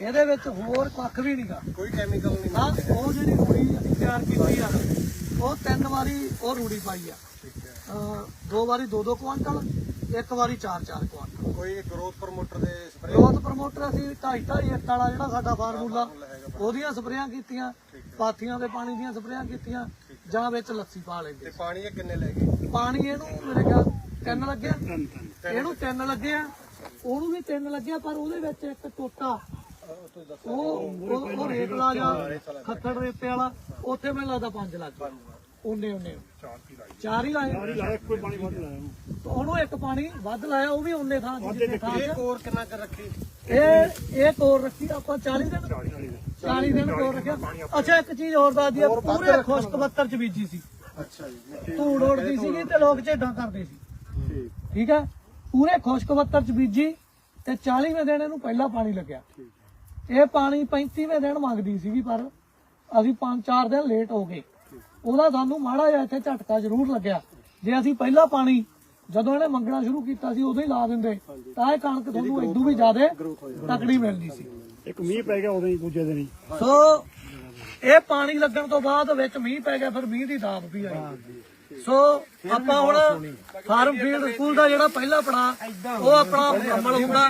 ਇਹਦੇ ਵਿੱਚ ਹੋਰ ਕੱਖ ਵੀ ਨਹੀਂਗਾ ਕੋਈ ਕੈਮੀਕਲ ਨਹੀਂ ਹਾਂ ਉਹ ਜਿਹੜੀ ਰੂੜੀ ਅਸੀਂ ਤਿਆਰ ਕੀਤੀ ਆ ਉਹ ਤਿੰਨ ਵਾਰੀ ਉਹ ਰੂੜੀ ਪਾਈ ਆ। ਠੀਕ ਹੈ। ਅਹ ਦੋ ਵਾਰੀ 2-2 ਕੁਆਂਟਲ ਇੱਕ ਵਾਰੀ 4-4 ਕੁਆਂਟਲ। ਕੋਈ ਗਰੋਥ ਪ੍ਰਮੋਟਰ ਦੇ ਸਪਰੇ ਗਰੋਥ ਪ੍ਰਮੋਟਰ ਅਸੀਂ 2.5 ਇੱਕ ਵਾਲਾ ਜਿਹੜਾ ਸਾਡਾ ਫਾਰਮੂਲਾ ਉਹਦੀਆਂ ਸਪਰੇਆਂ ਕੀਤੀਆਂ ਪਾਥੀਆਂ ਦੇ ਪਾਣੀ ਦੀਆਂ ਸਪਰੇਆਂ ਕੀਤੀਆਂ ਜਾਂ ਵਿੱਚ ਲੱਸੀ ਪਾ ਲੈਂਦੇ। ਤੇ ਪਾਣੀ ਇਹ ਕਿੰਨੇ ਲੈ ਗਏ? ਪਾਣੀ ਇਹਨੂੰ ਮੇਰੇ ਖਿਆਲ ਤਿੰਨ ਲੱਗਿਆ। ਇਹਨੂੰ ਤਿੰਨ ਲੱਗੇ ਆ ਉਹਨੂੰ ਵੀ ਤਿੰਨ ਲੱਗਿਆ ਪਰ ਉਹਦੇ ਵਿੱਚ ਇੱਕ ਟੋਟਾ ਉਹ ਉਹ ਉਹ ਉਹ ਰੇਤਲਾ ਜਾਂ ਖੱਤੜ ਰੇਤੇ ਵਾਲਾ ਉੱਥੇ ਮੈਨੂੰ ਲੱਗਦਾ ਪੰਜ ਲੱਗ ਗਏ ਉਹਨੇ ਉਹਨੇ ਚਾਰ ਹੀ ਲਾਏ ਕੋਈ ਪਾਣੀ ਵੱਧ ਲਾਇਆ। ਤੇ ਉਹਨੂੰ ਇੱਕ ਪਾਣੀ ਵੱਧ ਲਾਇਆ ਉਹ ਵੀ ਉਹਨੇ ਥਾਂ ਜਿੱਥੇ ਥਾਂ ਇਹ। ਕੋਰ ਕਿੰਨਾ ਕਰ ਰੱਖੀ? ਇਹ ਇਹ ਕੋਰ ਰੱਖੀ ਆਪਾਂ 40 ਦਿਨ 40 ਦਿਨ। ਕੋਰ ਰੱਖਿਆ। ਅੱਛਾ ਇੱਕ ਚੀਜ਼ ਹੋਰ ਦੱਸ ਦਈਏ ਪੂਰੇ ਖੁਸ਼ਕ ਬੱਤਰ ਚ ਬੀਜੀ ਸੀ। ਅੱਛਾ ਜੀ ਧੂੜ ਉੜਦੀ ਸੀਗੀ ਤੇ ਲੋਕ ਝੇਡਾਂ ਕਰਦੇ ਸੀ। ਠੀਕ। ਠੀਕ ਹੈ? ਪੂਰੇ ਖੁਸ਼ਕ ਬੱਤਰ ਚ ਬੀਜੀ ਤੇ 40ਵੇਂ ਦਿਨ ਇਹਨੂੰ ਪਹਿਲਾ ਪਾਣੀ ਲੱਗਿਆ। ਇਹ ਪਾਣੀ 35ਵੇਂ ਦਿਨ ਮੰਗਦੀ ਸੀਗੀ ਪਰ ਅਸੀਂ 5-4 ਦਿਨ ਲੇਟ ਹੋ ਗਏ। ਉਹਦਾ ਸਾਨੂੰ ਮਾੜਾ ਜਿਹਾ ਇੱਥੇ ਝਟਕਾ ਜ਼ਰੂਰ ਲੱਗਿਆ। ਜੇ ਅਸੀਂ ਪਹਿਲਾ ਪਾਣੀ ਜਦੋਂ ਇਹਨੇ ਮੰਗਣਾ ਸ਼ੁਰੂ ਕੀਤਾ ਸੀ ਉਦੋਂ ਹੀ ਲਾ ਦਿੰਦੇ। ਤਾਂ ਇਹ ਕਣਕ ਤੁਹਾਨੂੰ ਇਦੋਂ ਵੀ ਜ਼ਿਆਦਾ ਤਕੜੀ ਮਿਲਦੀ ਸੀ। ਇੱਕ ਮੀਂਹ ਪੈ ਗਿਆ ਉਦੋਂ ਹੀ ਦੂਜੇ ਦਿਨ ਹੀ। ਸੋ ਇਹ ਪਾਣੀ ਲੱਗਣ ਤੋਂ ਬਾਅਦ ਵਿੱਚ ਮੀਂਹ ਪੈ ਗਿਆ ਫਿਰ ਮੀਂਹ ਦੀ ਦਾਬ ਵੀ ਆਈ। ਸੋ ਆਪਾਂ ਹੁਣ ਫਾਰਮ ਫੀਲਡ ਸਕੂਲ ਦਾ ਜਿਹੜਾ ਪਹਿਲਾ ਪੜਾ ਉਹ ਆਪਣਾ ਮੁਕੰਮਲ ਹੁੰਦਾ।